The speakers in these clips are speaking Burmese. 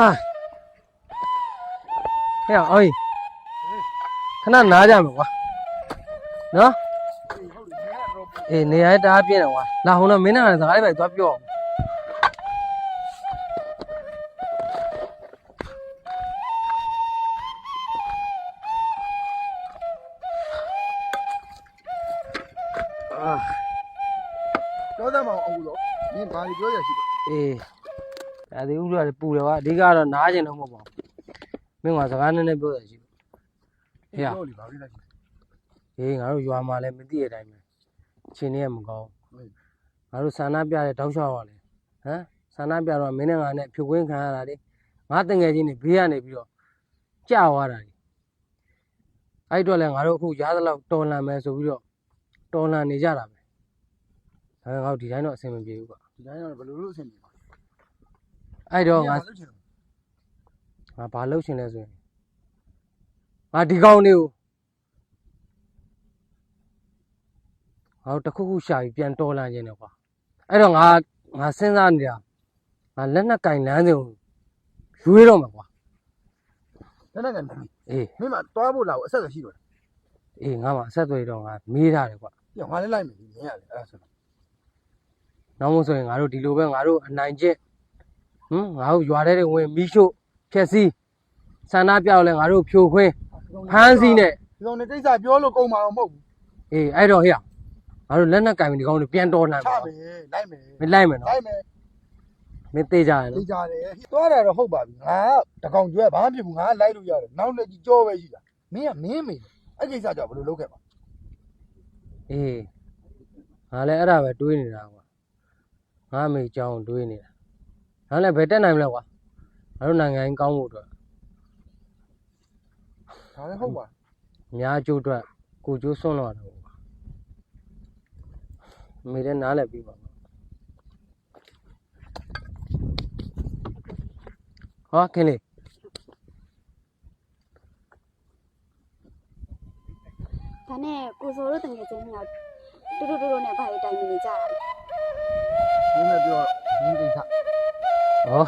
ဟာဟဲ့အော်ကြီးခဏနားကြမယ်ကွာနော်အေးနေရာတအားပြင်းတယ်ကွာလာဟိုတော့မင်းနဲ့ကလည်းစကားလေးပဲသွားပြောအောင်အာပြောသမောင်အောင်လို့မင်းဘာလို့ပြောရရှိလဲအေး ဒါဒီဥစ္စာတွေပူတယ်ကွာအဓိကတော့နားကျင်တော့မဟုတ်ပါဘူးမင်းကစကားနည်းနည်းပြောရရှိတယ်ဟေ့ရပြောလေဘာလို့လဲရှိဟေးငါတို့ရွာမှာလည်းမသိတဲ့အတိုင်းပဲအချင်းတွေကမကောင်းဟုတ်ဘူးငါတို့ဆန္ဒပြတဲ့တောက်လျှောက်ပါလေဟမ်ဆန္ဒပြတော့မင်းနဲ့ငါနဲ့ဖြုတ်ခွင်းခံရတာလေငါတငယ်ချင်းတွေဘေးကနေပြီးတော့ကြာသွားတာလေအဲ့တော့လည်းငါတို့အခုရားသလောက်တော်လန်မယ်ဆိုပြီးတော့တော်လန်နေကြတာပဲဒါပေမဲ့ငါတို့ဒီတိုင်းတော့အဆင်မပြေဘူးကွာဒီတိုင်းတော့ဘယ်လိုလုပ်အဆင်ပြေပါ အဲ့တော့ငါလုပ်ချင်တယ်ငါဘာလုပ်ရှင်လဲဆိုရင်ငါဒီကောင်တွေကိုငါတို့တစ်ခုခုရှာပြီးပြန်တော်လာခြင်းတယ်ကွာအဲ့တော့ငါငါစဉ်းစားနေတာငါလက်နဲ့ကင်လန်းစဉ်ကိုရွေးတော့မှာကွာတဲ့နဲ့ကအေးမင်းမသွားဖို့လာကိုအဆက်ရှိတော့အေးငါမှအဆက်အသွယ်တော့ငါမေးထားတယ်ကွာတယ်ငါလည်းလိုက်မယ်မင်းရတယ်အဲ့ဒါဆိုနောက်မို့ဆိုရင်ငါတို့ဒီလိုပဲငါတို့အနိုင်ကျင့် ဟမ်ငါတို့ရွာထဲတွေဝင်မီးရှို့ဖျက်ဆီးဆန္ဒပြတော့လဲငါတို့ဖြိုခွင်းဖမ်းဆီးနဲ့ဒီကောင်နဲ့ကိစ္စပြောလို့ကုန်မှာတော့မဟုတ်ဘူးအေးအဲ့တော့ဟေ့ငါတို့လက်နဲ့ကင်ပြီးဒီကောင်တွေပြန်တော်လာချမှာမယ်လိုက်မယ်မင်းလိုက်မယ်နော်လိုက်မယ်မင်းသေးကြရသိနော်ကြတယ်သွားတာတော့ဟုတ်ပါပြီငါတကောင်ကျွဲဘာမှဖြစ်ဘူးငါလိုက်လို့ရတယ်နောက်လက်ကြီးကြောပဲရှိတာမင်းကမင်းမေအဲ့ကိစ္စကြောင့်ဘယ်လိုလုပ်ခဲ့မှာအေးငါလည်းအဲ့ဒါပဲတွေးနေတာကွာငါအမေအကြောင်းတွေးနေတာ ငါလည်းဘယ်တက်နိုင်မလဲကွာငါတို့နိုင်ငံကြီးကောင်းဖို့အတွက်ဒါလည်းဟုတ်ပါအများအကျိုးအတွက်ကိုကျိုးစွန့်လို့ရတယ်ကွာအ ဟော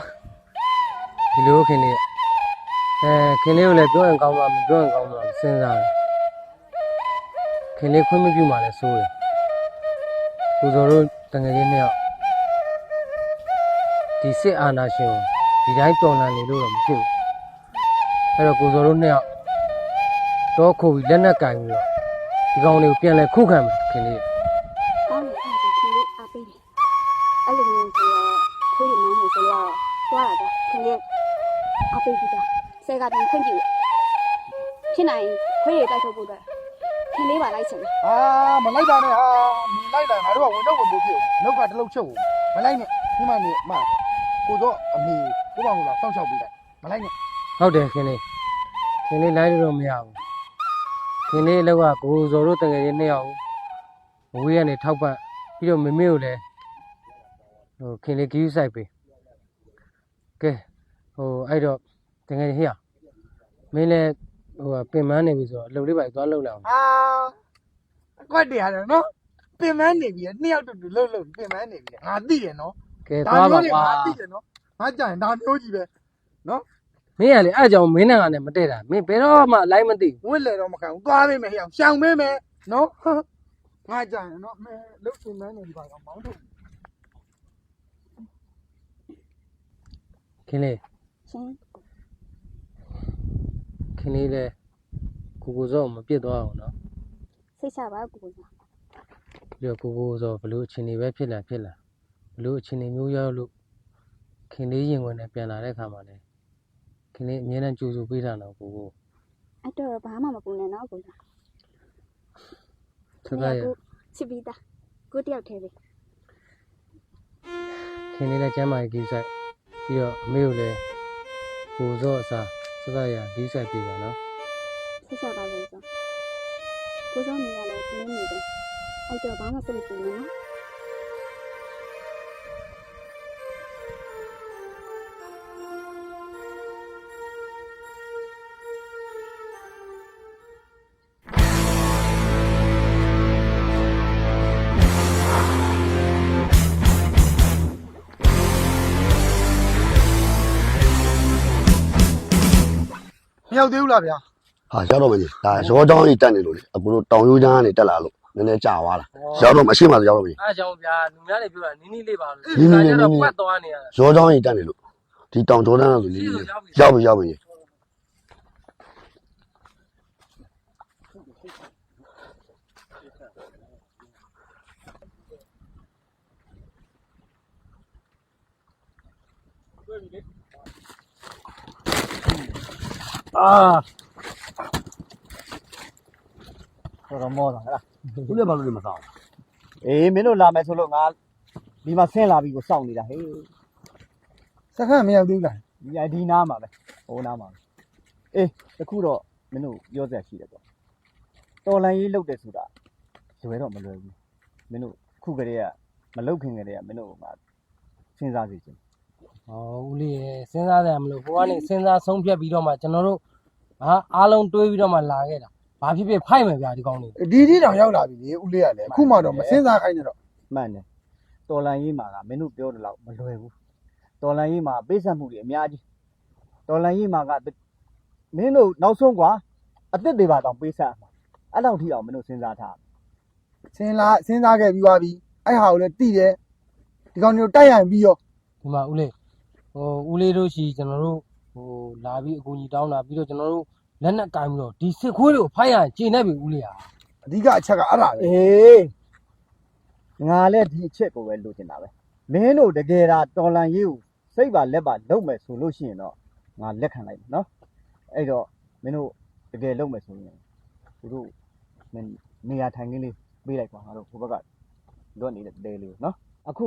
ခင်လေးဒါနဲ့ကိုစိုးတို့တငယ်ချင်းများတူတူတူတူနဲ့ဘာတွေတိုင်နေကြတာလဲမင်းလည်းပြောမင်းကိစ္စဟောဒီလိုခင်လေးအဲခင်လေးကိုလည်းပြောရင်ကောင်းမှာမပြောရင်ကောင်းမှာမစဉ်းစားဘူးခင်လေးခွင့်မပြုမှလည်းစိုးတယ်ကိုစောတို့တငယ်ချင်းနှစ်ယောက်ဒီစစ်အာဏာရှင်ကိုဒီတိုင်းတော်လှန်နေလို့တော့မဖြစ်ဘူးအဲ့တော့ကိုစောတို့နှစ်ယောက်တော့ခုပြီးလက်နက်ကင်ပြီးတော့ဒီကောင်တွေကိုပြန်လဲခုခံမယ်ခင်လေး သွားတာခင်လေးအားပေးပြီးသားဆဲကပြန်ခွင့်ပြုဖြစ်နိုင်ခွေးတွေတိုက်ထုတ်ဖို့အတွက်ခင်လေးပါလိုက်ချင်တယ်အာမလိုက်တာနဲ့ဟာမင်းလိုက်တာငါတို့ကဝင်တော့ဝင်ဖို့ဖြစ်ဘူးလောက်ကတလုံးချက်ဘူးမလိုက်နဲ့ဒီမှာနေမကိုတော့အမေကိုပေါ့ကစောင့်ရှောက်ပေးလိုက်မလိုက်နဲ့ဟုတ်တယ်ခင်လေးခင်လေးလိုက်လို့တော့မရဘူးခင်လေးအလောက်ကကိုစောတို့တငယ်ချင်းနှစ်ယောက်ကိုအဝေးကနေထောက်ပံ့ပြီးတော့မမေကိုလည်းဟိုခင်လေးကြီးဆိုင်ပေး ကဲဟိုအဲ့တော့တငယ်ချင်းဟေ့ရမင်းလည်းဟိုကပင်မနေပြီဆိုတော့အလုပ်လေးပါသွားလုပ်လိုက်အောင်အာအကွက်တည်းရတယ်နော်ပင်မနေပြီနှစ်ယောက်တူတူလှုပ်လှုပ်ပင်မနေပြီငါသိတယ်နော်ကဲသွားပါကွာငါသိတယ်နော်ငါကြရင်ဒါမျိုးကြီးပဲမင်းကလေအဲ့အကြောင့်မင်းနဲ့ကလည်းမတည့်တာမင်းဘယ်တော့မှအလိုက်မသိဘူးဝစ်လေတော့မခံဘူးသွားပေးမယ်ဟဲ့အောင်ရှောင်ပေးမယ်နော်ငါကြရင်နော်မဲလှုပ်ပင်မနေပြီပါတော့မောင်းထုတ် ခင်လေးရှင်ခင်လေးလည်းကိုကိုစောမပြစ်သွားအောင်နော်စိတ်ချပါကိုကိုစားပြီးတော့ကိုကိုဆိုဘလို့အချိန်တွေပဲဖြစ်လာဖြစ်လာဘလို့အချိန်တွေမျိုးရောက်လို့ခင်လေးရင်ဝင်နဲ့ပြန်လာတဲ့ခါမှာလေခင်လေးအမြဲတမ်းကြိုးစိုးပေးတာတော့ကိုကိုအဲ့တော့ဘာမှမပူနဲ့နော်ကိုစားဆက်သားရချစ်ပြီးသားကိုတယောက်တည်းပဲခင်လေးလည်းကျမ်းမာရေးကြီးဆိုင် ပြီးတော့အမေကိုလည်းကိုစောအစားဆက်သားရကြီးဆိုင်ပြပါနော်စိတ်ချပါကိုစားကိုစားနေရလဲပြင်းနေတယ်အဲ့တော့ဘာမှစိတ်မပူနဲ့နော် ရောက်သေးဘူးလားဗျာဟာရောက်တော့မကြီးဒါရောချောင်းကြီးတက်နေလို့လေအခုတို့တောင်ရိုးချမ်းကနေတက်လာလို့နည်းနည်းကြာသွားတာရောက်တော့မရှိမှဆိုရောက်တော့မကြီးအားကြောင့်ဗျာလူများတွေပြောတာနီးနီးလေးပါလို့နီးနီးလေးဒါကြတော့နီးနီးပတ်သွားနေရတာရောချောင်းကြီးတက်နေလို့ဒီတောင်ဂျော်ဒန်လို့လေးလေးရောက်ပြီရောက်ပြီကြီး အာတော်တော်မောတာဟဲ့လားဘူးလည်းဘာလို့လဲမသောအေးမင်းတို့လာမယ်ဆိုလို့ငါဒီမှာဆင်းလာပြီးကိုစောင့်နေတာဟေးစခန်းမရောက်သေးဘူးလားဒီအဒီနားမှာပဲဟိုနားမှာပဲအေးတခုတော့မင်းတို့ပြောစရာရှိတယ်ပေါ့တော်လန်ရေးလုပ်တယ်ဆိုတာလွယ်တော့မလွယ်ဘူးမင်းတို့ခုကလေးကမလုပ်ခင်ကလေးကမင်းတို့ကငါစဉ်းစားစီချင်ဟောဦးလေးရယ်စဉ်းစားတယ်မလို့ဟိုကနေစဉ်းစားဆုံးဖြတ်ပြီးတော့မှကျွန်တော်တို့ ဟာအားလုံးတွေးပြီးတော့မှလာခဲ့တာဘာဖြစ်ဖြစ်ဖိုက်မယ်ဗျာဒီကောင်းလေးဒီဒီတောင်ရောက်လာပြီလေဦးလေးကလည်းအခုမှတော့မစင်းစားခိုင်းနဲ့တော့မှန်တယ်တော်လန်ရေးမှာကမင်းတို့ပြောတယ်လို့မလွယ်ဘူးတော်လန်ရေးမှာပေးဆက်မှုတွေအများကြီးတော်လန်ရေးမှာကမင်းတို့နောက်ဆုံးကွာအသက်တွေပါတော့ပေးဆက်မှာအဲ့လောက်ထိအောင်မင်းတို့စဉ်းစားထားစင်းလာစင်းစားခဲ့ပြီးသွားပြီအဲ့ဟာကိုလည်းတိတယ်ဒီကောင်မျိုးတိုက်ရရင်ပြီးရောဒီမှာဦးလေးဟိုဦးလေးတို့ရှိကျွန်တော်တို့ ဟိုလာပြီးအကူကြီးတောင်းတာပြီးတော့ကျွန်တော်တို့လက်နဲ့ကင်ပြီးတော့ဒီစစ်ခွေးတွေကိုဖိုက်ရရင်ကျင်နေပြီဦးလေးဟာအဓိကအချက်ကအဲ့ဒါပဲအေးငါလည်းဒီအချက်ကိုပဲလိုချင်တာပဲမင်းတို့တကယ်ဒါတော်လန်ရေးကိုစိတ်ပါလက်ပါလုပ်မယ်ဆိုလို့ရှိရင်တော့ငါလက်ခံလိုက်မယ်နော်အဲ့တော့မင်းတို့တကယ်လုပ်မယ်ဆိုရင်သူတို့မင်းနေရာထိုင်ခင်းလေးပေးလိုက်ပါငါတို့ဟိုဘက်ကလွတ်နေတဲ့တဲလေးကိုနော်အခု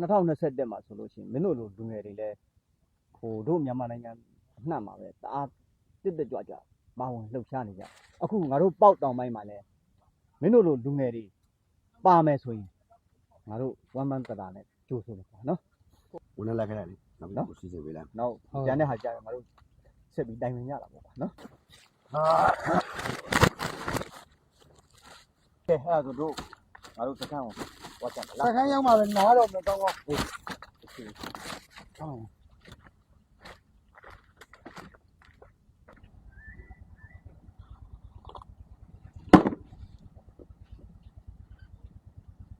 2021မှာဆိုလို့ရှိရင်မင်းတို့လိုလူငယ်တွေလည်း ဟိုတို့မြန်မာနိုင်ငံအနှံ့မှာပဲတအားတစ်တက်ကြွကြွပါဝင်လှုပ်ရှားနေကြအခုငါတို့ပေါက်တောင်ပိုင်းမှာလည်းမင်းတို့လိုလူငယ်တွေပါမယ်ဆိုရင်ငါတို့ဝမ်းမန်းတတာနဲ့ကြိုးဆိုမယ်ပေါ့နော်ဝင်လာခဲ့တယ်လေနောက်ကိုစီစဉ်ပေးလိုက်နောက်ကျန်တဲ့ဟာကြာရင်ငါတို့ဆက်ပြီးတိုင်ပင်ရတာပေါ့ကွာနော်ကဲအဲ့ဒါဆိုတို့ငါတို့စခန်းကိုဝတ်ကြမစလားခန်းရောက်မှပဲနားတော့မကောင်းကောင်းဟုတ်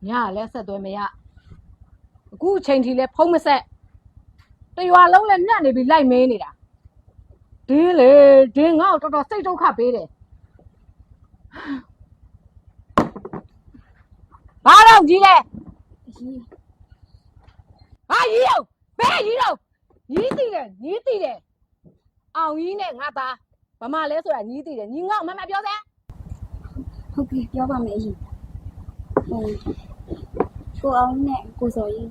ညကလည်းဆက်သွဲမရအခုအချိန်ထိလည်းဖုံးမဆက်တရွာလုံးလည်းညက်နေပြီလိုက်မင်းနေတာဒင်းလေဒင်းငါ့ကိုတော်တော်စိတ်ဒုက္ခပေးတယ်ဘာတော့ကြီးလဲအကြီးဟာကြီးတော့ဘယ်ကြီးတော့ညီးတည်တယ်ညီးတည်တယ်အောင်ကြီးနဲ့ငါသားဗမာလဲဆိုတာညီးတည်တယ်ညီငေါ့မမပြောစမ်းဟုတ်ကဲ့ပြောပါမယ်အကြီးဟို ကိုအောင်နဲ့ကိုစော်ကြီး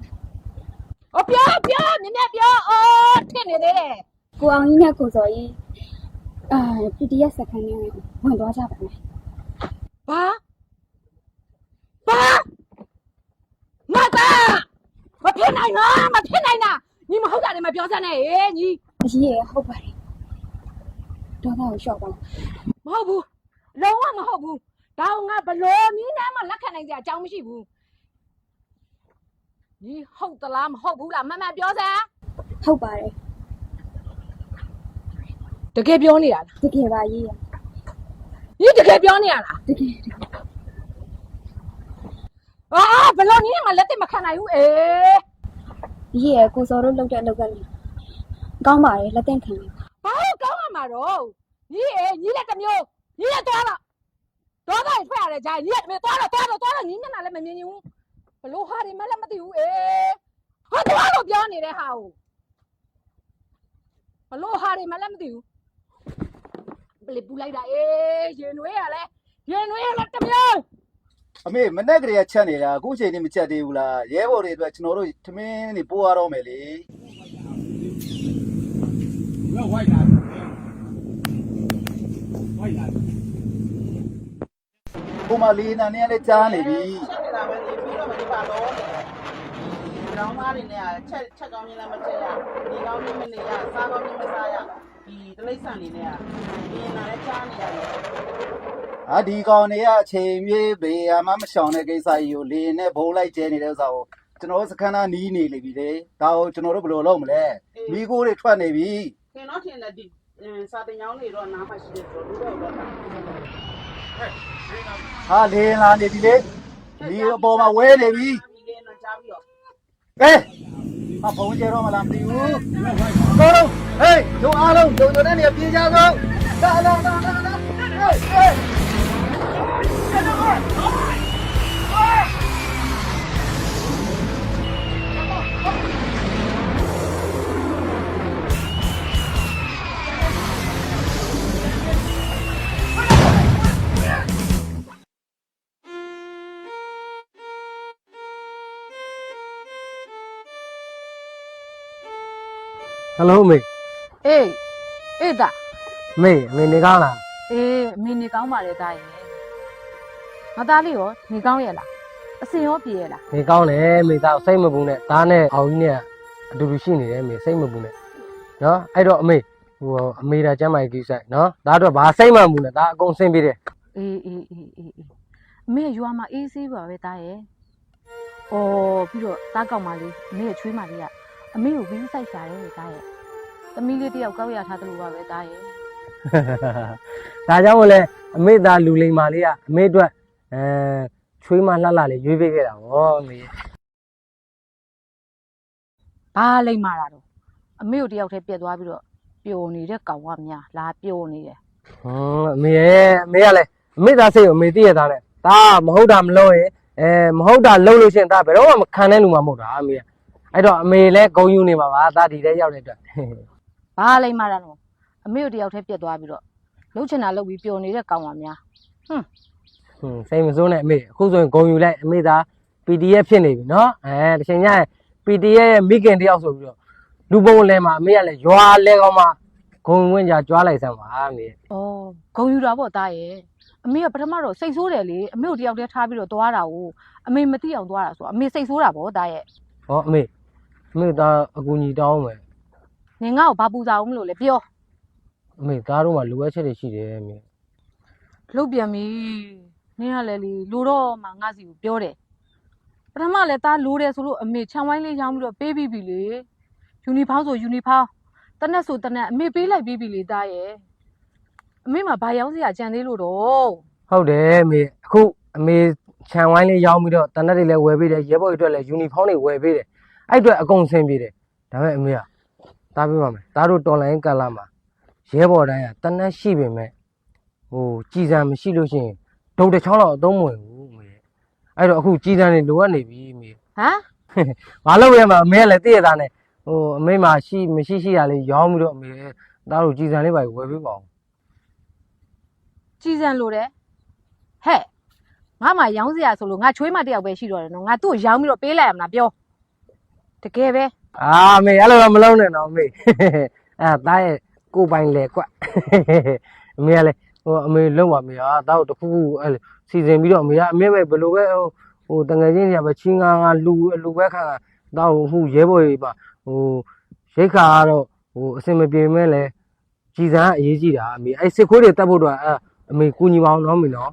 ဟောပြောပြောမြင်မြတ်ပြောအော်ထင်နေသေးတယ်ကိုအောင်ကြီးနဲ့ကိုစော်ကြီးအာ PDF စခန်းနဲ့ဝင်သွားကြပါမယ်ဘာဘာမသားမဖြစ်နိုင်တော့မဖြစ်နိုင်တာညီမဟုတ်တာလည်းမပြောစမ်းနဲ့ဟေးညီအကြီးရဟုတ်ပါတယ်တော့တော့ရှော့ပါမဟုတ်ဘူးလုံးဝမဟုတ်ဘူးဒါကငါဘလို့နည်းနဲ့မှလက်ခံနိုင်ကြအကြောင်းမရှိဘူး ညီဟုတ်သလားမဟုတ်ဘူးလားမမပြောစမ်းဟုတ်ပါတယ်တကယ်ပြောနေတာလားတကယ်ပါကြီးရညီတကယ်ပြောနေရလားတကယ်တကယ်အာဘလို့နည်းနဲ့မှလက်သက်မခံနိုင်ဘူးအေးကြီးရကိုစော်တို့လောက်တဲ့အလောက်ကလည်းကောင်းပါတယ်လက်သင့်ခံတယ်ဘာလို့ကောင်းရမှာတော့ညီအေးညီလည်းတစ်မျိုးညီလည်းသွားတော့ဒေါသတွေထွက်ရတယ်ဂျာညီလည်းတစ်မျိုးသွားတော့သွားတော့သွားတော့ညီမျက်နှာလည်းမမြင်ချင်ဘူး ဘလို့ဟာတွေမှလည်းမသိဘူးအေးဟာသွားလို့ပြောနေတဲ့ဟာကိုဘလို့ဟာတွေမှလည်းမသိဘူးဘလေပူလိုက်တာအေးရင်နွေးရလဲရင်နွေးရလဲတစ်မျိုးအမေမနဲ့ကလေးကချက်နေတာအခုချိန်နေမချက်သေးဘူးလားရဲဘော်တွေအတွက်ကျွန်တော်တို့ထမင်းနေပိုးရတော့မယ်လေဟိုမှာလေးနာနေရလဲကြားနေပြီ ချက်နေတာပဲလေပြီးတော့မဒီပါတော့ တောင်းသားတွေနဲ့ချက်ချက်ကောင်းရင်လည်းမချက်ရဒီကောင်းကြီးမနေရစားကောင်းကြီးမစားရဒီတလိမ့်ဆန်နေနဲ့ကဒီနာလည်းကြားနေရတယ်ဟာဒီကောင်တွေကအချိန်မြေးဘေးအမမရှောင်တဲ့ကိစ္စကြီးကိုလေးနဲ့ဘုံလိုက်ကျဲနေတဲ့ဥစ္စာကိုကျွန်တော်တို့စခန်းသားနီးနေလိမ့်ပြီလေဒါကိုကျွန်တော်တို့ဘယ်လိုလုပ်မလဲမိကိုတွေထွက်နေပြီခင်တော့ထင်တယ်ဒီအင်းစာတင်ကြောင်းတွေတော့နားမှရှိတယ်ဆိုတော့လူတော့တော့တာဟာလေလာနေပြီလေဒီအပေါ်မှာဝဲနေပြီဒီလေးတော့ကြားပြီးတော့ ကဲဟာဘုံကျတော့မလားမသိဘူးတော်လုံးဟေးတို့အားလုံးတို့တို့တဲ့နေပြေးကြသောလာလာလာလာလာဟေးဟေး ဟယ်လိုမေအေးအေးတာမေအမေနေကောင်းလားအေးအမေနေကောင်းပါလေတာရဲ့ငါသားလေးရောနေကောင်းရဲ့လားအစင်ရောပြေရဲ့လားနေကောင်းတယ်မေသားစိတ်မပူနဲ့သားနဲ့အောင်ကြီးနဲ့အတူတူရှိနေတယ်မေစိတ်မပူနဲ့နော်အဲ့တော့အမေဟိုအမေဒါကျမ်းမာရေးကိစ္စနော်ဒါတော့ဘာစိတ်မှမပူနဲ့ဒါအကုန်ဆင်းပြေးတယ်အေးအေးအေးအေးအေးအမေရွာမှာအေးဆေးပါပဲတာရဲ့ဩပြီးတော့တားကောက်မလေးအမေရဲ့ချွေးမလေးက အမေကိုဘင်းဆိုင်ရှာတယ်တာရဲ့သမီးလေးတယောက်ကောက်ရထားတယ်လို့ပါပဲတာရဲ့ဒါကြောင့်မို့လဲအမေသားလူလိမ္မာလေးကအမေအတွက်အဲချွေးမလှလှလေးရွေးပေးခဲ့တာဗောအမေဘာလိမ့်မာတာတော့အမေကိုတယောက်တည်းပြက်သွားပြီးတော့ပျော်နေတဲ့ကောင်ကများလာပျော်နေတယ်ဟွန်းအမေရဲ့အမေကလည်းအမေသားစိတ်ကိုအမေသိရသားနဲ့ဒါမဟုတ်တာမလုပ်ရင်အဲမဟုတ်တာလုပ်လို့ရှရင်ဒါဘယ်တော့မှမခံတဲ့လူမှမဟုတ်တာအမေက အဲ့တော့အမေလည်းဂုံယူနေမှာပါဒါဒီထဲရောက်တဲ့အတွက်ဘာလိမ့်မာတာတော့အမေကိုတယောက်တည်းပြက်သွားပြီးတော့လှုပ်ချင်တာလှုပ်ပြီးပျော်နေတဲ့ကောင်ကများဟွန်းဟွန်းစိတ်မစိုးနဲ့အမေအခုဆိုရင်ဂုံယူလိုက်အမေသား PDF ဖြစ်နေပြီနော်အဲတစ်ချိန်ညရင် PDF ရဲ့မိခင်တယောက်ဆိုပြီးတော့လူပုံလဲမှာအမေကလည်းရွာလဲကောင်းမှာဂုံဝင်ကြကြွားလိုက်စမ်းပါအမေဩဂုံယူတာပေါ့သားရဲ့အမေကပထမတော့စိတ်ဆိုးတယ်လေအမေကိုတယောက်တည်းထားပြီးတော့သွားတာကိုအမေမသိအောင်သွားတာဆိုတော့အမေစိတ်ဆိုးတာပေါ့သားရဲ့ဟောအမေ အမေသားအကူညီတောင်းမယ်နင်ငါ့ကိုဘာပူစားအောင်မလို့လဲပြောအမေသားတို့မှလိုအပ်ချက်တွေရှိတယ်အမေလှုပ်ပြန်ပြီနင်ကလည်းလေလိုတော့မှငါစီကိုပြောတယ်ပထမလည်းသားလိုတယ်ဆိုလို့အမေခြံဝိုင်းလေးရောင်းပြီးတော့ပေးပြီးပြီလေယူနီဖောင်းဆိုယူနီဖောင်းတနက်ဆိုတနက်အမေပေးလိုက်ပြီးပြီလေသားရဲ့အမေမှာဘာရောင်းစရာကြံသေးလို့တော့ဟုတ်တယ်အမေအခုအမေခြံဝိုင်းလေးရောင်းပြီးတော့တနက်တွေလည်းဝယ်ပေးတယ်ရဲဘော်တွေအတွက်လည်းယူနီဖောင်းတွေဝယ်ပေးတယ် အဲ့အတွက်အကုန်ဆင်ပြေတယ်ဒါပေမဲ့အမေကသားပြပါမယ်သားတို့တော်လိုင်းကလာမှာရဲဘော်တိုင်းကတနက်ရှိပေမဲ့ဟိုကြည်စံမရှိလို့ရှိရင်ဒုံတစ်ချောင်းလောက်အသုံးမဝင်ဘူးအမေအဲ့တော့အခုကြည်စံတွေလိုအပ်နေပြီအမေဟမ်ဘာလို့ရမှာအမေကလည်းတည့်ရတာနဲ့ဟိုအမေမှရှိမရှိရှိရလေးရောင်းပြီးတော့အမေသားတို့ကြည်စံလေးပါဝယ်ပေးပါအောင်ကြည်စံလိုတယ်ဟဲ့ငါမှရောင်းစရာဆိုလို့ငါချွေးမတစ်ယောက်ပဲရှိတော့တယ်နော်ငါသူ့ကိုရောင်းပြီးတော့ပေးလိုက်ရမလားပြော တကယ်ပဲအာအမေအဲ့လိုတော့မလုံးနဲ့တော့အမေအဲသားရဲ့ကိုယ်ပိုင်လေကွအမေကလည်းဟိုအမေလုံးပါမေဟာသားတို့တစ်ခုခုအဲ့လိုစီစဉ်ပြီးတော့အမေကအမေပဲဘယ်လိုပဲဟိုဟိုတငယ်ချင်းတွေကပဲချင်းငါငါလူလူပဲခါသားဟိုဟိုရဲဘော်ကြီးပါဟိုရိတ်ခါကတော့ဟိုအစင်မပြေမဲ့လဲကြည်စံကအရေးကြီးတာအမေအဲ့စစ်ခွေးတွေတတ်ဖို့တော့အဲအမေကူညီပါအောင်နော်မေနော်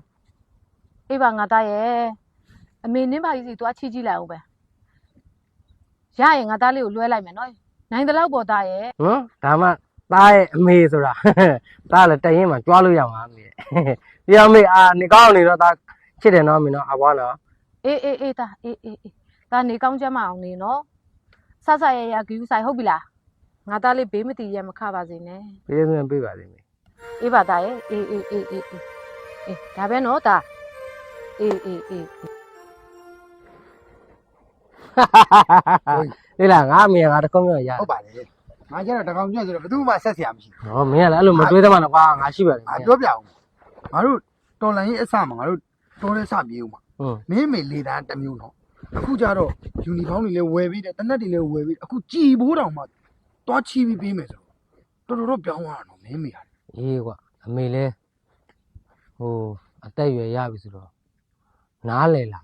အေးပါငါသားရဲ့အမေနင်းပါကြီးစီသွားချီကြည့်လိုက်အောင်ပဲ ရရင်ငါသားလေးကိုလွှဲလိုက်မယ်နော်နိုင်တဲ့လောက်ပေါ်သားရဲ့ဟမ်ဒါမှသားရဲ့အမေဆိုတာသားလည်းတရင်မှာကြွားလို့ရမှာအမေပြအမေအာနေကောင်းနေတော့သားချစ်တယ်နော်အမေနော်အဘွားနော်အေးအေးအေးသားအေးအေးအေးသားနေကောင်းချမ်းမအောင်နေနော်ဆဆရရဂီယူဆိုင်ဟုတ်ပြီလားငါသားလေးဘေးမတည်ရမခပါစေနဲ့ပေးစမ်းပေးပါလိမ့်မယ်အေးပါသားရဲ့အေးအေးအေးအေးအေးအေးဒါပဲနော်သားအေးအေးအေး လေလားငါအမေကငါတခုံးပြောရဟုတ်ပါလေငါကျတော့တကောင်ညွန့်ဆိုတော့ဘယ်သူမှဆက်ဆရာမရှိဘူးဟောမင်းကလည်းအဲ့လိုမတွေးသမှတော့ကွာငါရှိပါတယ်ငါပြောပြအောင်ငါတို့တော်လိုင်းရဲ့အစမှာငါတို့တော်တဲ့စပြေဦးမှာဟုတ်မင်းမေလေတန်းတစ်မျိုးနော်အခုကျတော့ယူနီဖောင်းတွေလည်းဝယ်ပြီးတယ်တနက်တွေလည်းဝယ်ပြီးအခုကြည်ဘိုးတောင်မှတွားချီပြီးပေးမယ်ဆိုတော့တော်တော်တော့ပြောင်းသွားတာနော်မင်းမေဟာအေးကွာအမေလည်းဟိုအသက်အရွယ်ရပြီဆိုတော့နားလေလာ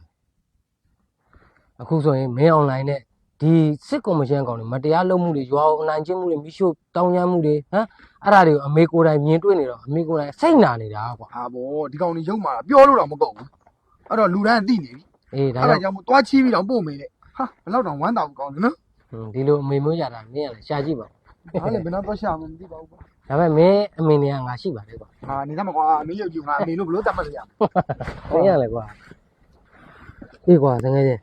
အခုဆိုရင်မင်းအွန်လိုင်းနဲ့ဒီစစ်ကော်မရှင်ကောင်တွေမတရားလုပ်မှုတွေရွာအောင်အနိုင်ကျင့်မှုတွေမိရှုတောင်းရမ်းမှုတွေဟမ်အဲ့ဒါတွေကိုအမေကိုယ်တိုင်မြင်တွေ့နေတော့အမေကိုယ်တိုင်စိတ်နာနေတာကွာဟာဗောဒီကောင်တွေရုပ်မာတာပြောလို့တော့မကုန်ဘူးအဲ့တော့လူတန်းသိနေပြီအေးဒါအဲ့ဒါကြောင့်ကြောင့်မို့တွားချီပြီးတော့ပို့မေးတဲ့ဟာဘယ်တော့တောင်ဝမ်းတောင်ကောင်းတယ်နော်ဟွန်းဒီလိုအမေမျိုးရတာမင်းကလည်းရှာကြည့်ပါဦးဒါလည်းဘယ်တော့တော့ရှာမှမသိပါဘူးကွာဒါပေမဲ့မင်းအမေနေကငါရှိပါတယ်ကွာဟာနေသားမကွာအမေရုပ်ကြီးငါအမေလို့ဘလို့တတ်မှတ်ရအောင်။သိရလေကွာ။ဒီကွာတကယ်ချင်း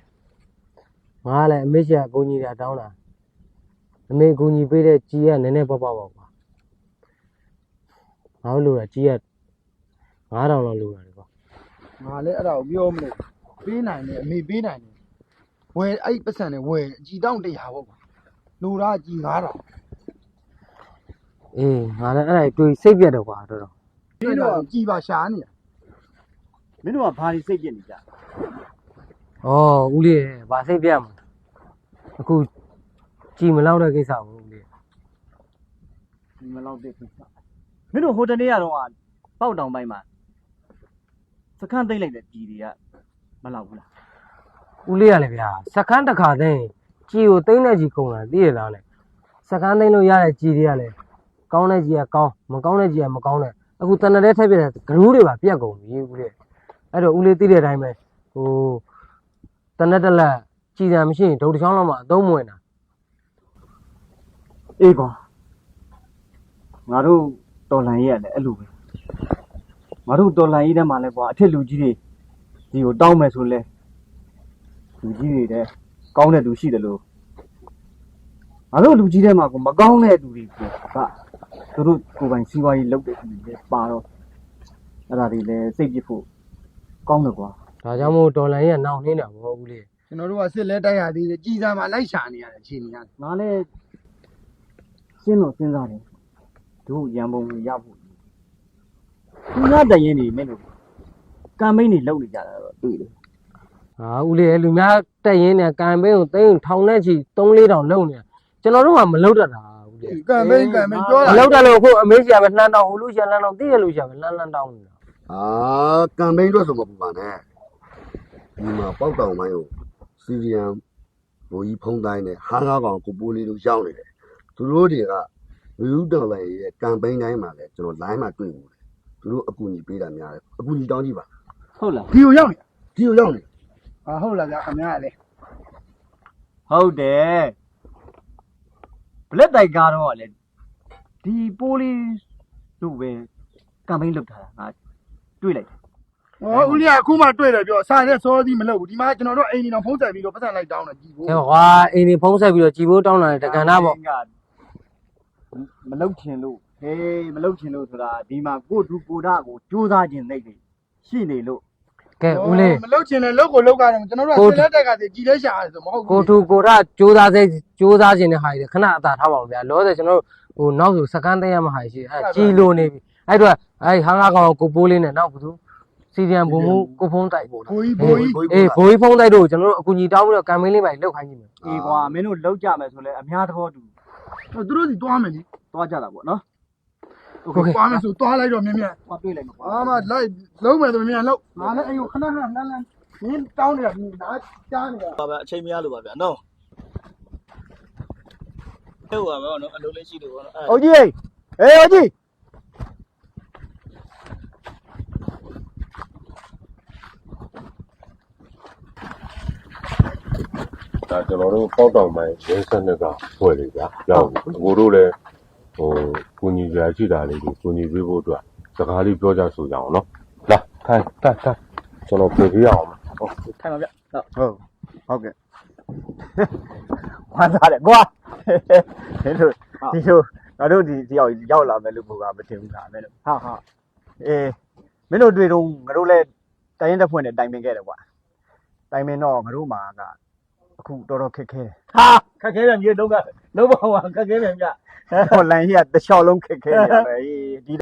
ငါလည်းအမေရှာအကူကြီးတာတောင်းတာအမေအကူကြီးပေးတဲ့ကြီးကနည်းနည်းပေါ့ပေါ့ပါကွာ။ငါတို့လိုတာကြီးက9000လောက်လိုတာလေကွာငါလည်းအဲ့ဒါကိုပြောမလို့ပေးနိုင်တယ်အမေပေးနိုင်တယ်ဝယ်အဲ့ပတ်စံနဲ့ဝယ်အကြည်တောင်းတရားပေါ့ကွာလူသားအကြည်9000။အေးငါလည်းအဲ့ဒါတွေးစိတ်ပြတ်တော့ကွာတော်တော်ဒီတော့ကြည်ပါရှာနေရမင်းတို့ကဘာဒီစိတ်ပြစ်နေကြ။ ဩဦးလေးရဲ့ဗာစိတ်ပြတ်မှာ။အခုကြီးမလောက်တဲ့ကိစ္စကိုဦးလေးဒီမလောက်တဲ့ကိစ္စမင်းတို့ဟိုတနေ့ကတော့ပေါက်တောင်ပိုင်းမှာစခန်းသိမ့်လိုက်တဲ့ကြီးတွေကမလောက်ဘူးလား။ဦးလေးရလေဗျာစကန်းတစ်ခါသိရင်ကြီးကိုသိမ့်တဲ့ကြီးကုန်တာသိရလားလေ။စကန်းသိမ့်လို့ရတဲ့ကြီးတွေကလည်းကောင်းတဲ့ကြီးကကောင်းမကောင်းတဲ့ကြီးကမကောင်းတဲ့အခုတဏ္ဍတဲ့ထက်ပြတဲ့ဂရူးတွေပါပြက်ကုန်ပြီဦးလေး။အဲ့တော့ဦးလေးသိတဲ့အတိုင်းပဲဟို တဏ္ဍတက်လက်ကြည်တယ်မရှိရင်ဒုတ်တစ်ချောင်းလောက်မှအသုံးမဝင်တာအေးကွာငါတို့တော်လန်ရေးရတယ်အဲ့လိုပဲငါတို့တော်လန်ရေးထဲမှာလဲကွာအထက်လူကြီးတွေဒီကိုတောင်းမယ်ဆိုလဲလူကြီးတွေတဲ့ကောင်းတဲ့သူရှိတယ်လို့ငါတို့လူကြီးထဲမှာကိုမကောင်းတဲ့သူတွေကသူတို့ကိုယ်ပိုင်စီးပွားရေးလုပ်တဲ့သူတွေလည်းပါတော့အဲ့ဒါတွေလည်းစိတ်ပြစ်ဖို့ကောင်းတယ်ကွာ။ ဒါကြောင့်မို့ဒေါ်လာကြီးကနောင်နှင်းတာပေါ့ဦးလေးကျွန်တော်တို့ကစစ်လဲတိုက်ရသေးတယ်ကြည်စားမှာလိုက်ရှာနေရတယ်အချိန်ကြီးရတယ်ငါလည်းစဉ်းတော့စဉ်းစားတယ်တို့ရန်ပုံကိုရဖို့သူများတရင်နေမင်းတို့ကမ်ပိန်းတွေလုပ်နေကြတာတော့တွေ့တယ်။ဟာဦးလေးလူများတက်ရင်းနဲ့ကံပေးကိုသိန်းထောင်နဲ့ချီ3-4တောင်လုံနေတာကျွန်တော်တို့ကမလုံတတ်တာဦးလေးကံမင်းကံမင်းပြောမတာလုံတတ်လို့အခုအမေကြီးကပဲလှမ်းတောင်းဟိုလူရှာလှမ်းတောင်းသိရလူရှာပဲလှမ်းလှမ်းတောင်းနေတာအာကမ်ပိန်းအတွက်ဆိုမပူပါနဲ့ ဒီမှာပေါက်တောင်မိုင်းကိုစီရီယံဘိုးကြီးဖုံးတိုင်းနဲ့ဟားကားကောင်ကိုပိုးလေးတို့ရောက်နေတယ်သူတို့တွေကလူဦးတော်လည်းရဲ့ကမ်ပိန်းတိုင်းမှာလည်းကျွန်တော် line မှာတွေ့ဘူးတယ်သူတို့အကူအညီပေးတာများတယ်အကူအညီတောင်းကြည့်ပါဟုတ်လားဒီကိုရောက်နေဒီကိုရောက်နေဟာဟုတ်လားဗျာခင်ဗျားလည်းဟုတ်တယ်ဘလက်တိုက်ကားတော့ကလည်းဒီပိုးလေးတို့ပဲကမ်ပိန်းလုပ်ထားတာငါတွေ့လိုက်တယ် ဟောဦးလေးကအခုမှတွေ့တယ်ပြောစားတဲ့စောသီးမလုပ်ဘူးဒီမှာကျွန်တော်တို့အိမ်ကြီးတော့ဖုံးဆက်ပြီးတော့ပတ်စံလိုက်တောင်းတယ်ကြည်ဖို့။ဟဲ့ကွာအိမ်နေဖုံးဆက်ပြီးတော့ကြည်ဖို့တောင်းလာတဲ့တက္ကနာပေါ့ကမလုတ်ချင်လို့ဟေးမလုတ်ချင်လို့ဆိုတာဒီမှာကိုတူကိုဒါကိုစူးစမ်းခြင်းသိတယ်ရှိနေလို့။ကဲဦးလေးမလုပ်ချင်လဲလုပ်ကိုလုပ်ကြတယ်ကျွန်တော်တို့ကစစ်လဲတိုက်ကတည်းကြည်လဲရှာရတယ်ဆိုမဟုတ်ဘူးကိုထူကိုထစူးစားစေစူးစားခြင်းနဲ့ဟာတွေခဏအသာထားပါအောင်ဗျာ။လောဆယ်ကျွန်တော်တို့ဟိုနောက်ဆိုစကန်းသိမ်းရမှာဟာရှိတယ်အဲကြည်လိုနေပြီ။အဲ့တော့အဲဟာငါကောင်ကိုပိုးလေးနဲ့နောက်ဘူးသူ စီဒီယံဘုံမူကိုဖုံးတိုက်ပို့ဘိုးကြီးဘိုးကြီးအေးဘိုးကြီးဖုံးတိုက်တို့ကျွန်တော်တို့အကူကြီးတောင်းပြီးတော့ကံမင်းလေးပါလောက်ခိုင်းကြည့်မယ်အေးကွာမင်းတို့လောက်ကြမယ်ဆိုလဲအများသဘောတူသူတို့စီတွားမယ်လေသွားကြတာပေါ့နော်တွားမယ်ဆိုတွားလိုက်တော့မြင်မြင်သွားတွေ့လိုက်မှာကွာအာမလိုက်လုံးမယ်ဆိုမြင်မြင်လုံးငါလည်းအိမ်ကိုခဏခဏလှမ်းလှမ်းမင်းတောင်းနေတာနားကြားနေတာပါဗျာအချိန်မရလို့ပါဗျာနော်ဟုတ်ပါဗျာနော်အလုပ်လေးရှိလို့ပေါ့နော်အဲ့ဟုတ်ကြီးဟေးဟုတ်ကြီး ဒါကျွန်တော်တို့ပေါက်တောင်ပိုင်းရင်းဆက်နှစ်ကဖွဲ့လေဗျာ။ရောက်အကိုတို့လည်းဟိုကုညီကြရှိတာလေးကိုကုညီပေးဖို့အတွက်စကားလေးပြောကြဆိုကြအောင်နော်။လာထိုင်တက်တက်ကျွန်တော်ပြေးပြရအောင်မယ်။ထိုင်ပါဗျာဟုတ်ဟုတ်ဟုတ်ကဲ့ဝမ်းသာတယ်ကွာမင်းတို့ဒီလိုငါတို့ဒီတယောက်ရောက်လာမယ်လို့ဘုရားမထင်ဘူးလားမင်းတို့ဟာဟာအေးမင်းတို့တွေ့တော့ငါတို့လည်းတိုင်းရင်တစ်ဖွဲ့နဲ့တိုင်ပင်ခဲ့တယ်ကွာတိုင်ပင်တော့ငါတို့မှာက အခုတော်တော်ခက်ခဲတယ်ဟာခက်ခဲပြန်ကြီးလုံးကလုံးပါဟာခက်ခဲပြန်ကြဒေါ်လာကြီးကတစ်လျှောက်လုံးခက်ခဲနေရတယ်အေးဒီ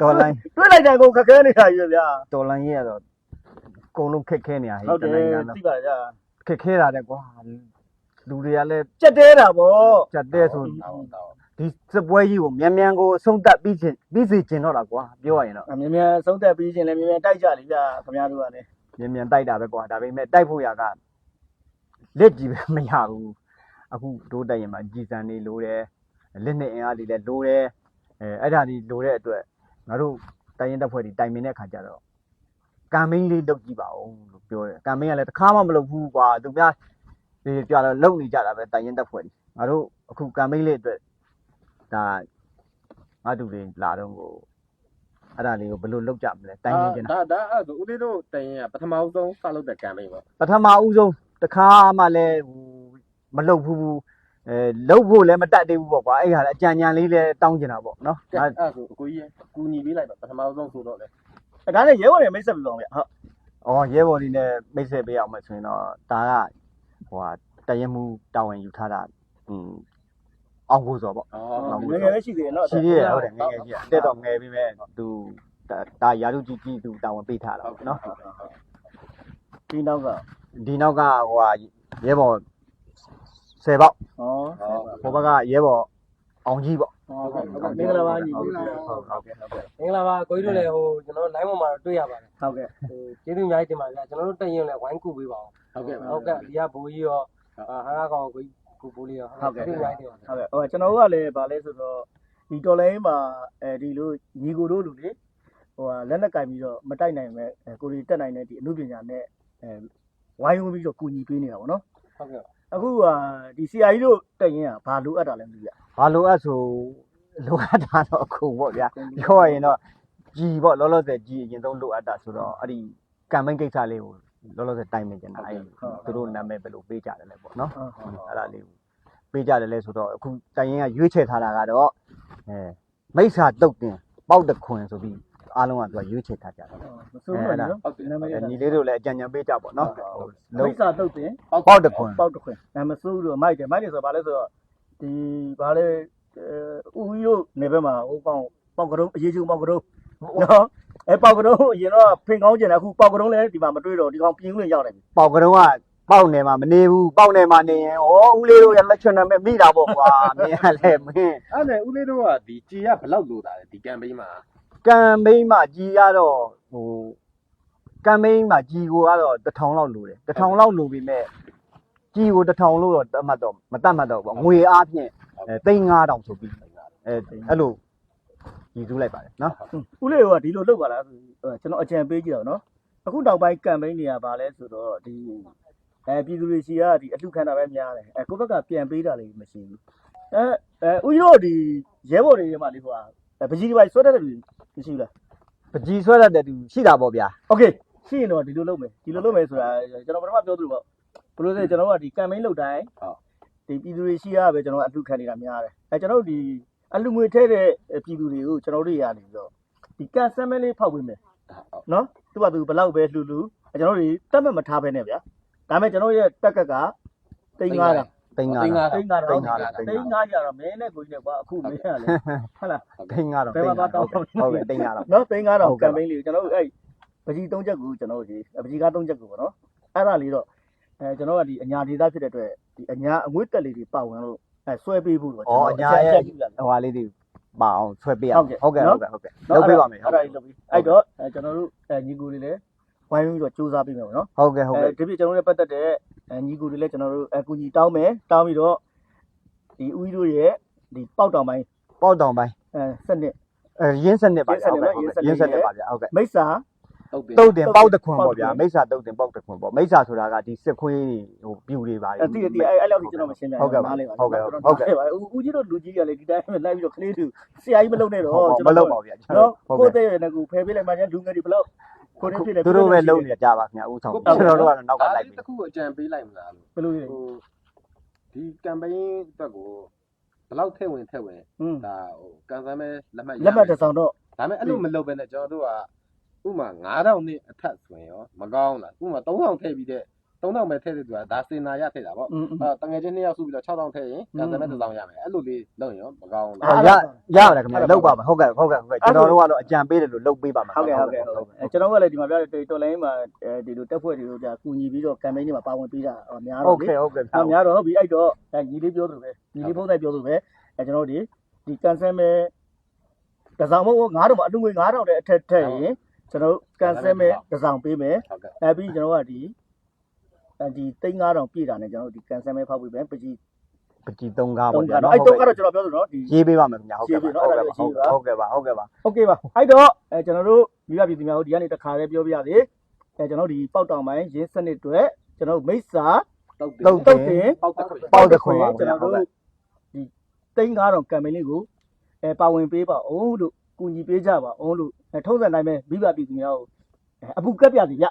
ဒေါ်လာတွေ့လိုက်တယ်ကိုခက်ခဲနေတာကြီးဗျာဒေါ်လာကြီးကတော့အကုန်လုံးခက်ခဲနေရဟိဟုတ်တတယ်နိုင်ငံလုံးသိပါကြခက်ခဲတာတဲ့ကွာလူတွေကလည်းကြက်တဲတာဗောကြက်တဲ့ဆိုဒီစပွဲကြီးကိုမြန်မြန်ကိုအဆုံးသတ်ပြီးချင်းပြီးစီကျင်တော့တာကွာပြောရရင်တော့အမြင်မြန်ဆုံးသက်ပြီးချင်းလည်းမြင်မြန်တိုက်ကြလိဗျာခင်ဗျားတို့ကလည်းမြန်မြန်တိုက်တာပဲကွာဒါပေမဲ့တိုက်ဖို့ရက လက်ကြီးပဲမရဘူးအခုတို့တိုက်ရင်မှာကြည်စံနေလိုတယ်လက်နဲ့အင်အားတွေလည်းလိုတယ်အဲအဲ့ဒါဒီလိုတဲ့အတွက်ငါတို့တိုင်ရင်တက်ဖွဲ့တွေတိုင်ပင်တဲ့ခါကျတော့ကမ်မိန်းလေးလုပ်ကြည့်ပါဦးလို့ပြောတယ်ကမ်မိန်းကလည်းတစ်ခါမှမလုပ်ဘူးကွာသူများဒီကြတော့လုပ်နေကြတာပဲတိုင်ရင်တက်ဖွဲ့တွေငါတို့အခုကမ်မိန်းလေးအတွက်ဒါငါတူတွေလာတော့ကိုအဲ့ဒါလေးကိုဘယ်လိုလုပ်ကြမလဲတိုင်းနေကြတာဒါဒါအဲ့ဒါဆိုဦးလေးတို့တိုင်ရင်ပထမဦးဆုံးစလုပ်တဲ့ campaign ပေါ့ပထမဦးဆုံး တခါမှလည်းဟိုမလုပ်ဘူးအဲလုတ်ဖို့လည်းမတတ်သေးဘူးပေါ့ကွာအဲ့ဟာလည်းအကြံဉာဏ်လေးလည်းတောင်းကျင်တာပေါ့နော်အဲ့ဒါဒါဆိုအကိုကြီးရအကူညီပေးလိုက်ပါပထမဆုံးဆိုတော့လေအဲဒါနဲ့ရဲဘော်တွေမိတ်ဆက်ပြီးတော့ဗျဟုတ်အော်ရဲဘော်တွေနဲ့မိတ်ဆက်ပေးအောင်မယ်ဆိုရင်တော့ဒါကဟိုဟာတရမှုတာဝန်ယူထားတာอืมအောင်ကိုစော်ပေါ့အော်ငယ်ငယ်ပဲရှိသေးတယ်နော်ရှိသေးတယ်ဟုတ်တယ်ငယ်ငယ်ကြီးအတက်တော့ငယ်ပြီးပဲသူဒါရာလူကြီးကြီးသူတာဝန်ပေးထားတာပေါ့နော်ဒီနောက်က ဒီနောက်ကဟိုဟာရဲဘော်10ပေါက်ဩဟိုဘက်ကရဲဘော်အောင်ကြီးပေါ့ဟုတ်ကဲ့ဟုတ်ကဲ့မင်္ဂလာပါညီဟုတ်မင်္ဂကဲ့လာပါဟုတ်ကဲ့ဟုတ်ကဲ့မင်္ဂလာပါကိုကြီးတို့လည်းဟိုကျွန်တော် line ပေါ်မှာတွေ့ရပါတယ်ဟုတ်ကဲ့ဟိုကျေးဇူးအများကြီးတင်ပါတယ်ဗျာကျွန်တော်တို့တက်ရင်လည်းဝိုင်းကူပေးပါအောင်ဟုတ်ကဲ့ဟုတ်ကဲ့ဒီကဘိုးကြီးရောအာဟာရကောင်ကိုကြီးကိုဘိုးလေးရောကျေးဇူးအများကြီးတင်ပါတယ်ဟုတ်ကဲ့ဟိုကျွန်တော်တို့ကလည်းဗာလဲဆိုတော့ဒီတော်လိုင်းမှာအဲဒီလိုညီကိုတို့လူလေဟိုဟာလက်နက်ကင်ပြီးတော့မတိုက်နိုင်မဲ့အဲကိုရီတက်နိုင်တဲ့ဒီအမှုပညာနဲ့အဲ ဝိုင်းဝန်းပြီးတော့ကူညီပေးနေတာပေါ့နော်ဟုတ်ကဲ့အခုဟာဒီဆရာကြီးတို့တက်ရင်ကဘာလိုအပ်တာလဲမသိဘူးဗျဘာလို့အဲ့ဆိုလိုအပ်တာတော့အခုပေါ့ဗျာပြောရရင်တော့ကြည်ပေါ့လောလောဆယ်ကြည်အရင်ဆုံးလိုအပ်တာဆိုတော့အဲ့ဒီကံမိန်ကိစ္စလေးကိုလောလောဆယ်တိုင်မင်ကျင်တာအဲ့သူတို့နာမည်ဘယ်လိုပေးကြတယ်လဲပေါ့နော်ဟုတ်ဟုတ်အဲ့ဒါလေးကိုပေးကြတယ်လဲဆိုတော့အခုတိုင်ရင်ကရွေးချယ်ထားတာကတော့အဲမိစ္ဆာတုတ်တင်ပေါက်တခွင်ဆိုပြီး အားလုံးကသူကရွေးချယ်ထားကြတယ်မစိုးဘူးနော်နာမည်ရညီလေးတို့လည်းအကြံဉာဏ်ပေးကြပေါ့နော်ဟိုမိလုံးစ္ဆာတုတ်တင်ပေါက်တခွင်ပေါက်တစ်ခွင်နာမစိုးဘူးတော့မိုက်တယ်မိုက်တယ်ဆိုတော့ဗာလဲဆိုတော့ဒီဗာလဲအဲဦးကြီးတို့နေဘက်မှာဟိုပေါက်ပေါက်ကတော့အရေးကြီးပေါက်ကတော့နော်အဲပေါက်ကတော့အရင်တော့ဖင်ကောင်းကျင်တယ်အခုပေါက်ကတော့လည်းဒီမှာမတွေ့တော့ဒီကောင်ပြင်းလို့ရောက်နေပြီပေါက်ကတော့ကပေါက်နေမှာမနေဘူးပေါက်နေမှာနေရင်ဩဦးလေးတို့ရဲ့လက်ချွန်နာမဲ့မိတာပေါ့ကွာမင်းကလည်းမင်းအဲ့ဒါဦးလေးတို့ကဒီကြေကဘယ်လောက်လိုတာလဲဒီ campaign မှာ ကံမိန်းမကြီးရတော့ဟိုကံမိန်းမကြီးကိုကတော့တစ်ထောင်လောက်လိုတယ်တစ်ထောင်လောက်လိုပြီမဲ့ကြီးကိုတစ်ထောင်လို့တော့တတ်မှတ်တော့မတတ်မှတ်တော့ဘူးငွေအားဖြင့်အဲသိန်း9000ဆိုပြီးအဲအဲ့လိုကြီးစုလိုက်ပါတယ်နော်ဦးလေးကဒီလိုလုပ်ပါလားဆိုကျွန်တော်အကြံပေးကြည့်တော့နော်အခုနောက်ပိုင်းကမ်ပိန်းတွေကဗာလဲဆိုတော့ဒီအဲပြည်သူတွေစီကဒီအလှခံတာပဲများတယ်အဲကိုယ့်ဘက်ကပြန်ပေးတာလည်းမရှိဘူးအဲအဲဦးကြီးတို့ဒီရဲဘော်တွေမှာလေဟိုဟာပကြီးဒီပိုင်းဆွဲတတ်တယ်လူ မရှိဘူးလား ပကြီးဆွဲတတ်တဲ့သူရှိတာပေါ့ဗျာ โอเคရှိရင်တော့ဒီလိုလုပ်မယ်ဒီလိုလုပ်မယ်ဆိုတာကျွန်တော်ပထမပြောသလိုပေါ့ဘယ်လိုလဲကျွန်တော်ကဒီကမ်ပိန်းလုပ်တိုင်းဒီပြည်သူတွေရှိရပဲကျွန်တော်အလှခံနေတာများတယ်အဲကျွန်တော်တို့ဒီအလှငွေထဲတဲ့ပြည်သူတွေကိုကျွန်တော်တို့ရနေပြီးတော့ဒီကန်ဆယ်မဲလေးဖောက်ပေးမယ် နော်သူ့ဘာသူဘလောက်ပဲလှူလှူအဲကျွန်တော်တို့တက်မှတ်မထားဘဲနဲ့ဗျာဒါပေမဲ့ကျွန်တော်ရဲ့တက်ကက်ကတိ န်း9000သိန်း9000တိန်း9000သိန်း9000တိန်း9000ကျတော့မင်းနဲ့ကိုကြီးနဲ့ကွာအခုမင်းရလေဟုတ်လားသိန်း9000ဘယ်မှာသွားတောင်းဟုတ်ကဲ့သိန်း9000နော်တိန်း9000ဟုတ်ကကဲ့မ်ပိန်းလေးကိုကျွန်တော်တို့အဲ့ပကြီး၃ချက်ကိုကျွန်တော်တို့ဒီပကြီးကား၃ချက်ကိုပေါ့နော်အဲ့ဒါလေးတော့အဲကျွန်တော်ကဒီအညာဒေသဖြစ်တဲ့အတွက်ဒီအညာအငွေ့တက်လေးတွေပတ်ဝင်လို့အဲဆွဲပေးဖို့တော့ဩအညာရဲ့ဟိုဟာလေးတွေပါအောင်ဆွဲပေးရအောင်ဟုတ်ကဲ့ဟုတ်ကဲ့ဟုတ်ကဲ့နော်လုပ်ပေးပါမယ်အဲ့ဒါလေးလုပ်ပြီးအဲ့တော့အဲကျွန်တော်တို့အဲညီကိုတွေလည်းဝိုင်းပြီးတော့စူးစမ်းပေးမယ်ပေါ့နော်ဟုတ်ကဲ့ဟုတ်ကဲ့အဲဒီပြကျွန်တော်တို့ပတ်သက်တဲ့ အဲညီကိုတွေလည်းကျွန်တော်တို့အကူကြီးတောင်းမယ်တောင်းပြီးတော့ဒီဦးကြီးတို့ရဲ့ဒီပေါက်တောင်ပိုင်းပေါက်တောင်ပိုင်းအဲစနစ်အဲရင်းစနစ်ပါဗျာဟုတ်ကဲ့ရင်းစနစ်ပါဗျာဟုတ်ကဲ့မိစ္ဆာတုတ်တယ်တုတ်တင်ပေါက်တခွင်ပေါ့ဗျာမိစ္ဆာတုတ်တင်ပေါက်တခွင်ပေါ့မိစ္ဆာဆိုတာကဒီစစ်ခွေးဟိုပြူတွေပါအဲတိတိအဲ့အဲ့လောက်ကြီးကျွန်တော်မရှင်းနိုင်ဟုတ်ကဲ့ပါနားလည်ပါဟုတ်ကဲ့ကျွန်တော်ဟုတ်ကဲ့နားလည်ပါဦးကြီးတို့လူကြီးကလည်းဒီတိုင်းလိုက်ပြီးတော့ကလေးတူဆရာကြီးမလုပ်နဲ့တော့မလုပ်ပါဘူးဗျာကျွန်နော်တော်ကိုဟုတ်ယ်ကဲ့တဲ့ရနေကူဖယ်ပေးလိုက်မှကျလူငယ်တွေဘလို့ကို ရင်းဖြစ်တယ်သူတို့ပဲလုံနေကြပါခင်ဗျာဦးဆောင်ကျွန်တော်တို့ကတော့နောက်ကလိုက်ပြီတခုအကြံပေးလိုက်မလားလို့ဘယ်လိုလဲဟိုဒီ campaign အတွက်ကိုဘယ်လောက်ထည့်ဝင်ထည့်ဝင်ဟွန်းဒါဟိုကန်ဆယ်မဲလက်မှတ်ရလက်မှတ်တစ်ဆောင်တော့ဒါပေမဲ့အဲ့လိုမလုပ်ဘဲနဲ့ကျွန်တော်တို့ကဥမာ9000နှစ်အထက်ဆိုရင်ရောမကောင်းလားဥမာ3000ထည့်ပြီးတဲ့ 3000ပဲထည့်တဲ့သူကဒါစင်နာရထည့်တာပေါ့อืมအာတငယ်ချင်းနှစ်ယောက်စုပြီးတော့6000ထည့်ရင်ကန်ဆယ်မဲတစ်ဆောင်ရမယ်အဲ့လိုလေးလုပ်ရင်ရောမကောင်းလားရရပါတယ်ခင်ဗျာလောက်ပါမယ်ဟုတ်ကဲ့ဟုတ်ကဲ့ဟုတ်ကဲ့ကျွန်တော်တို့ကတော့အကြံပေးတယ်လို့လုပ်ပေးပါမယ်ဟုတ်ကဲ့ဟုတ်ကဲ့ဟုတ်ကဲ့အဲကျွန်တော်ကလည်းဒီမှာပြောတဲ့တော်လိုင်းမှာအဲဒီလိုတက်ဖွဲ့တွေကိုကြာကူညီပြီးတော့ကမ်ပိန်းတွေမှာပါဝင်ပေးတာများဟုတော့တ်လေကဲ့ဟုတ်ကဲ့အများတော့ဟုတ်ပြီအဲ့တော့အဲညီလေးပြောသလိုပဲညီလေးဖုန်းတိုင်းပြောသလိုပဲအဲကျွန်တော်တို့ဒီဒီကန်ဆယ်မဲတစောင်းမဟုတ်9000မှာအလူငွေ9000တဲ့အထက်ထက်ရင်ကျွန်တော်တို့ကန်ဆယ်မဲတစောင်းပေးမယ်ဟုတ်ကဲ့အဲပြီးကျွန်တော်ကဒီအဲ ဒီ3500ပြည့်တာနဲ့ကျွန်တော်တို့ဒီကန်ဆယ်မဲဖောက်ပြီးပဲပကြီးပကြီး3ကားပေါ့ဗျာနော်အဲ့တော့အဲ့တော့ကျွန်တော်ပြောဆိုတော့ဒီရေးပေးပါမယ်ခင်ဗျာဟုတ်ကဲ့ပါဟုတ်ကဲ့ပါဟုတ်ကဲ့ပါဟုတ်ကဲ့ပါဟုတ်ကဲ့ပါအဲ့တော့အဲကျွန်တော်တို့မိဘပြည်သူများတို့ဒီကနေတစ်ခါလေးပြောပြရစေအဲကျွန်တော်ဒီပောက်တောင်ပိုင်းရင်းစနစ်တွေကျွန်တော်မိစ္ဆာတုတ်တုတ်တင်ပောက်တခွင်ကျွန်တော်တို့ဒီ3500ကံမင်းလေးကိုအဲပါဝင်ပေးပါအောင်လို့ကူညီပေးကြပါအောင်လို့ထုံးစံတိုင်းပဲမိဘပြည်သူများကိုအပူကပ်ပြစီရ